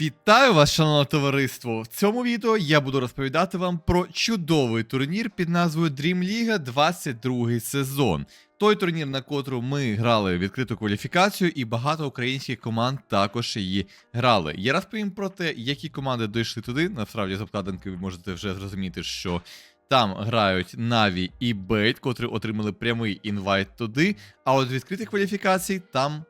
Вітаю вас, шановне товариство! В цьому відео я буду розповідати вам про чудовий турнір під назвою Dream League 22 сезон. Той турнір, на котрому ми грали відкриту кваліфікацію, і багато українських команд також її грали. Я розповім про те, які команди дійшли туди. Насправді з обкладинки ви можете вже зрозуміти, що там грають Наві і Бейт, котрі отримали прямий інвайт туди. А от в відкритих кваліфікацій там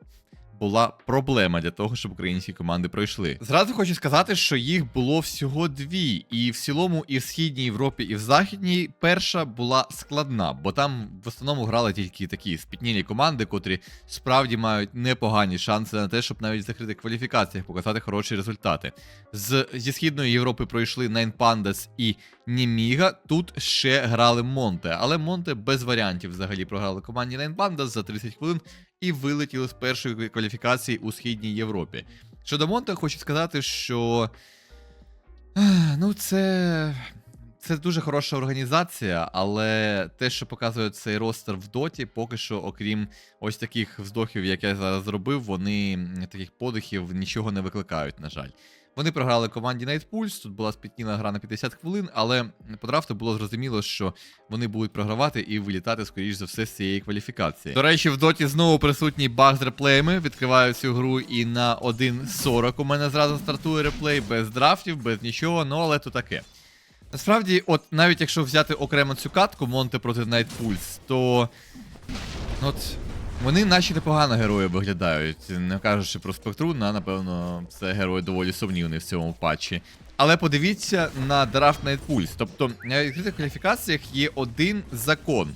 була проблема для того, щоб українські команди пройшли. Зразу хочу сказати, що їх було всього дві, і в цілому, і в східній Європі, і в західній перша була складна, бо там в основному грали тільки такі спітнілі команди, котрі справді мають непогані шанси на те, щоб навіть в закритих кваліфікаціях показати хороші результати. З зі східної Європи пройшли Nine Pandas і Німіга. Тут ще грали Монте, але Монте без варіантів взагалі програли команді Nine Pandas за 30 хвилин і вилетіли з першої кваліфікації у східній Європі. Щодо Монте, хочу сказати, що ну це. Це дуже хороша організація, але те, що показує цей ростер в доті, поки що, окрім ось таких вздохів, як я зараз зробив, вони таких подихів нічого не викликають, на жаль. Вони програли команді Night Pulse, тут була спітніла гра на 50 хвилин, але по драфту було зрозуміло, що вони будуть програвати і вилітати, скоріш за все, з цієї кваліфікації. До речі, в доті знову присутній баг з реплеями. Відкриваю цю гру і на 1.40 у мене зразу стартує реплей без драфтів, без нічого, ну але то таке. Насправді, от навіть якщо взяти окремо цю катку Монте проти Night Pulse, то. ну, От. Вони наче непогано герої виглядають. Не кажучи про спектру, на напевно, це герої доволі сумнівний в цьому патчі. Але подивіться на драфт Pulse. Тобто на відкритих кваліфікаціях є один закон.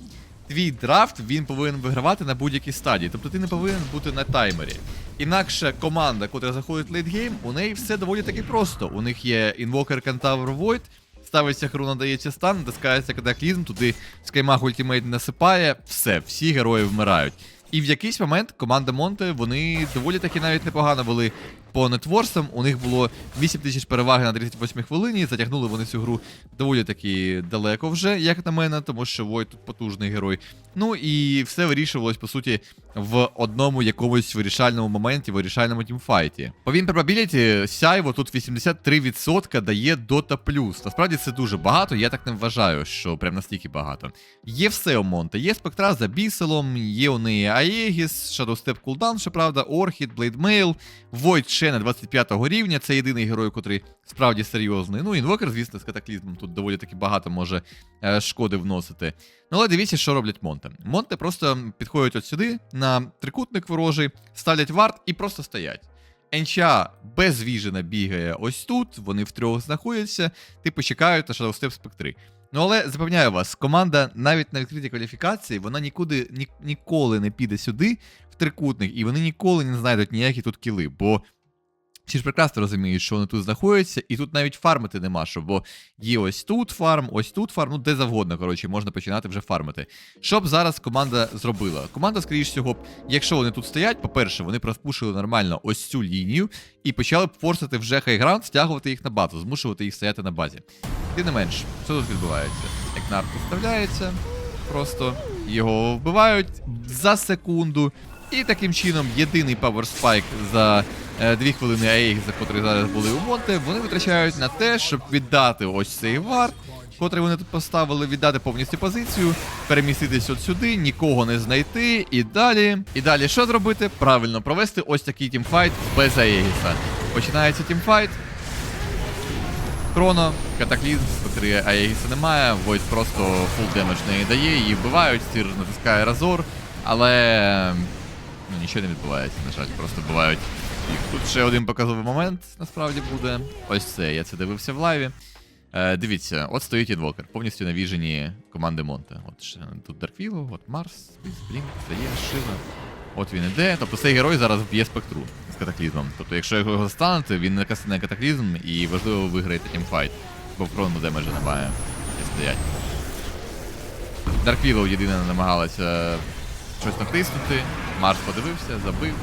Твій драфт він повинен вигравати на будь-якій стадії. Тобто ти не повинен бути на таймері. Інакше команда, котра заходить в лейтгейм, у неї все доволі таки просто. У них є інвокер Кентавр Void, ставиться хру, надається стан, натискається катаклізм, туди скаймаг ультимейт насипає, все, всі герої вмирають. І в якийсь момент команда Монте вони доволі таки навіть непогано вели по нетворсам. У них було 8 тисяч переваги на 38 хвилині. Затягнули вони цю гру доволі таки далеко вже, як на мене, тому що Войт тут потужний герой. Ну і все вирішувалось, по суті, в одному якомусь вирішальному моменті, вирішальному тімфайті. По probability сяйво тут 83% дає Dota Plus. Насправді це дуже багато, я так не вважаю, що прям настільки багато. Є все у Монте, є спектра за біселом, є у неї Аегіс, Shadowstep Cooldown, щоправда, Орхід, Блейдмейл, Void на 25 рівня. Це єдиний герой, котрий справді серйозний. Ну, інвокер, звісно, з катаклізмом тут доволі таки багато може е, шкоди вносити. Ну, але дивіться, що роблять Монте. Монте просто підходять от сюди, на трикутник ворожий, ставлять варт і просто стоять. Енча без віжена бігає ось тут, вони втрьох знаходяться, типу чекають на Shadowstep спектри. Ну але запевняю вас, команда навіть на відкритій кваліфікації вона нікуди ні, ніколи не піде сюди в трикутник, і вони ніколи не знайдуть ніякі тут кіли, бо всі ж прекрасно розуміють, що вони тут знаходяться, і тут навіть фармити нема що, бо є ось тут фарм, ось тут фарм, ну де завгодно, коротше, можна починати вже фармити. Що б зараз команда зробила? Команда, скоріш всього, якщо вони тут стоять, по-перше, вони проспушили нормально ось цю лінію і почали б форсити вже хайграунд, стягувати їх на базу, змушувати їх стояти на базі. Тим не менш, що тут відбувається? Екнар підставляється, просто його вбивають за секунду. І таким чином єдиний Power Spike за дві хвилини Аег, за котрі зараз були у Монте, вони витрачають на те, щоб віддати ось цей варт, котрий вони тут поставили, віддати повністю позицію, переміститись от сюди, нікого не знайти, і далі. І далі що зробити? Правильно, провести ось такий тімфайт без Аегіса. Починається тімфайт. Хроно, катаклізм, котрий Аегіса немає, Войт просто фул демедж не дає, її вбивають, стір натискає Разор, але ну, нічого не відбувається, на жаль, просто вбивають їх. Тут ще один показовий момент насправді буде. Ось це, я це дивився в лайві. Е, дивіться, от стоїть інвокер, повністю навіжені команди Монте. От ще тут Дарквіло, от Марс, Блінк, Зає, Шива. От він іде. Тобто цей герой зараз вб'є спектру з катаклізмом. Тобто, якщо його застанете, він не кастане катаклізм і важливо виграєте тімфайт. Бо в крону демеджа немає. І стоять. Дарквілоу єдине намагалася щось натиснути. Марс подивився, забив.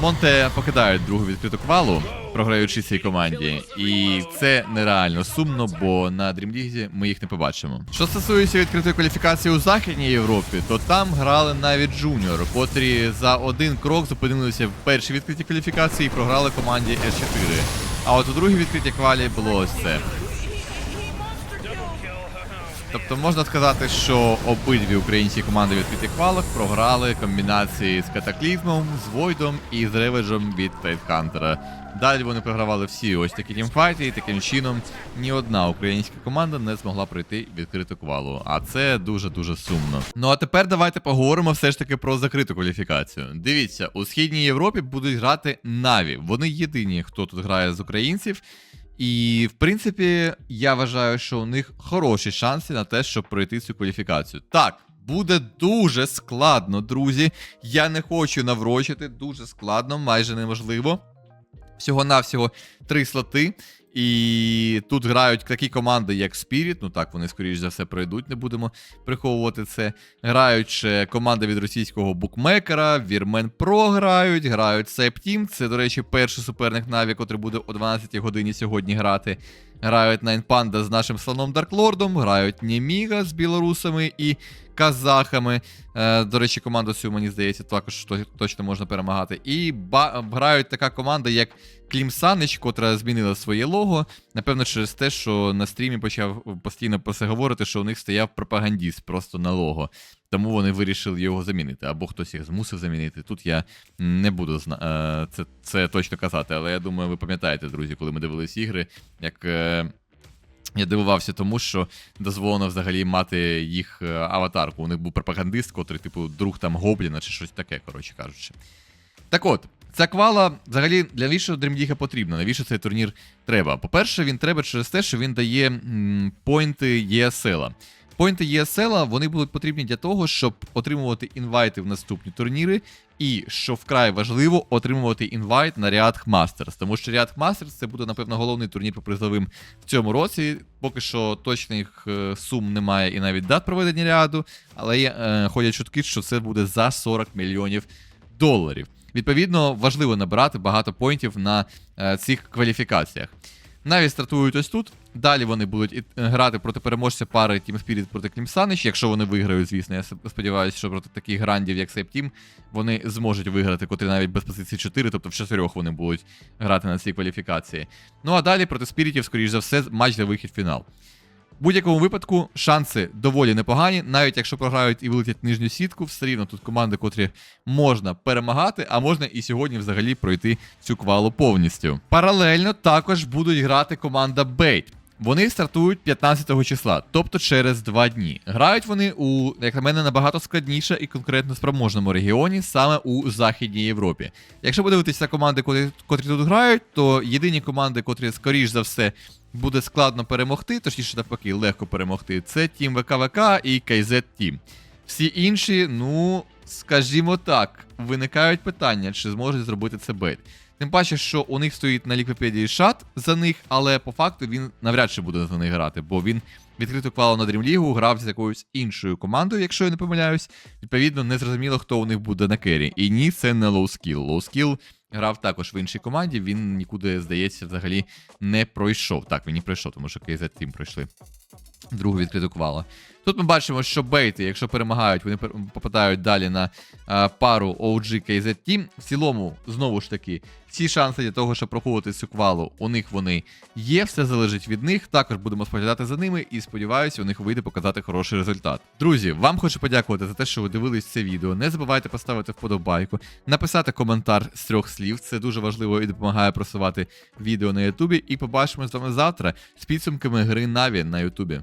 Монте покидають другу відкриту квалу, програючи цій команді. І це нереально сумно, бо на League ми їх не побачимо. Що стосується відкритої кваліфікації у Західній Європі, то там грали навіть Джуніор, котрі за один крок зупинилися в першій відкритій кваліфікації і програли команді S4. А от у другій відкритій квалі було ось це. Тобто можна сказати, що обидві українські команди в відкритих квалах програли комбінації з катаклізмом, з Войдом і з реведжем від Тайтхантера. Далі вони програвали всі ось такі тімфайти, і таким чином ні одна українська команда не змогла пройти відкриту квалу. А це дуже-дуже сумно. Ну а тепер давайте поговоримо все ж таки про закриту кваліфікацію. Дивіться, у східній Європі будуть грати Наві. Вони єдині, хто тут грає з українців. І, в принципі, я вважаю, що у них хороші шанси на те, щоб пройти цю кваліфікацію. Так, буде дуже складно, друзі. Я не хочу наврочити, дуже складно, майже неможливо. Всього-навсього три слоти. І тут грають такі команди, як Spirit, ну так, вони, скоріш за все, пройдуть, не будемо приховувати це. Грають ще команди від російського букмекера, Вірмен Pro грають, грають Team. Це, до речі, перший суперник Наві, котрий буде о 12 годині сьогодні грати. Грають Nine Panda з нашим слоном Дарклордом, грають Німіга з білорусами і казахами. Е, до речі, команду цю, мені здається, також точно можна перемагати. І ба- грають така команда, як Клім Санич, котра змінила своє лого. Напевно, через те, що на стрімі почав постійно про це говорити, що у них стояв пропагандіст просто на лого. Тому вони вирішили його замінити. Або хтось їх змусив замінити. Тут я не буду зна- е, це, це точно казати, але я думаю, ви пам'ятаєте, друзі, коли ми дивились ігри, як. е, я дивувався тому, що дозволено взагалі мати їх е, аватарку. У них був пропагандист, котрий, типу, друг там Гобліна чи щось таке, коротше кажучи. Так от, ця квала взагалі для навіщо Дрімдіга потрібна? Навіщо цей турнір треба? По-перше, він треба через те, що він дає м, поінти ЄСЛа. Поінти ЄСЛа вони будуть потрібні для того, щоб отримувати інвайти в наступні турніри, і, що вкрай важливо, отримувати інвайт на React Masters. Тому що React Masters це буде, напевно, головний турнір по призовим в цьому році. Поки що точних е, сум немає і навіть дат проведення ряду, але є, е, ходять чутки, що це буде за 40 мільйонів доларів. Відповідно, важливо набирати багато поінтів на е, цих кваліфікаціях. Навіть стартують ось тут. Далі вони будуть е, грати проти переможця пари Team Spirit проти Клімсанич. Якщо вони виграють, звісно, я сподіваюся, що проти таких грандів, як Team, вони зможуть виграти, котрі навіть без позиції 4, тобто в чотирьох вони будуть грати на цій кваліфікації. Ну а далі проти спірітів, скоріш за все, матч за вихід в фінал. В будь-якому випадку шанси доволі непогані, навіть якщо програють і вилетять нижню сітку, все рівно тут команди, котрі можна перемагати, а можна і сьогодні взагалі пройти цю квалу повністю. Паралельно також будуть грати команда Бейт. Вони стартують 15 числа, тобто через два дні. Грають вони у, як на мене, набагато складніше і конкретно спроможному регіоні, саме у Західній Європі. Якщо подивитися команди, котрі, котрі тут грають, то єдині команди, котрі, скоріш за все, буде складно перемогти, точніше навпаки, легко перемогти, це Тім ВКВК і KZ Team. Всі інші, ну, скажімо так, виникають питання, чи зможуть зробити це бейт. Тим паче, що у них стоїть на ліквіпедії шат за них, але по факту він навряд чи буде за них грати, бо він відкриту квалу на League грав з якоюсь іншою командою, якщо я не помиляюсь. Відповідно, не зрозуміло, хто у них буде на кері. І ні, це не лоускіл. Лоускіл грав також в іншій команді, він нікуди, здається, взагалі не пройшов. Так, він не пройшов, тому що KZ Team пройшли. Другу відкриту квалу. Тут ми бачимо, що бейти, якщо перемагають, вони попадають далі на а, пару OG KZ Team. В цілому, знову ж таки, всі шанси для того, щоб проходити цю квалу, у них вони є, все залежить від них. Також будемо споглядати за ними і сподіваюся, у них вийде показати хороший результат. Друзі, вам хочу подякувати за те, що ви дивились це відео. Не забувайте поставити вподобайку, написати коментар з трьох слів. Це дуже важливо і допомагає просувати відео на Ютубі. І побачимо з вами завтра з підсумками гри Наві на Ютубі.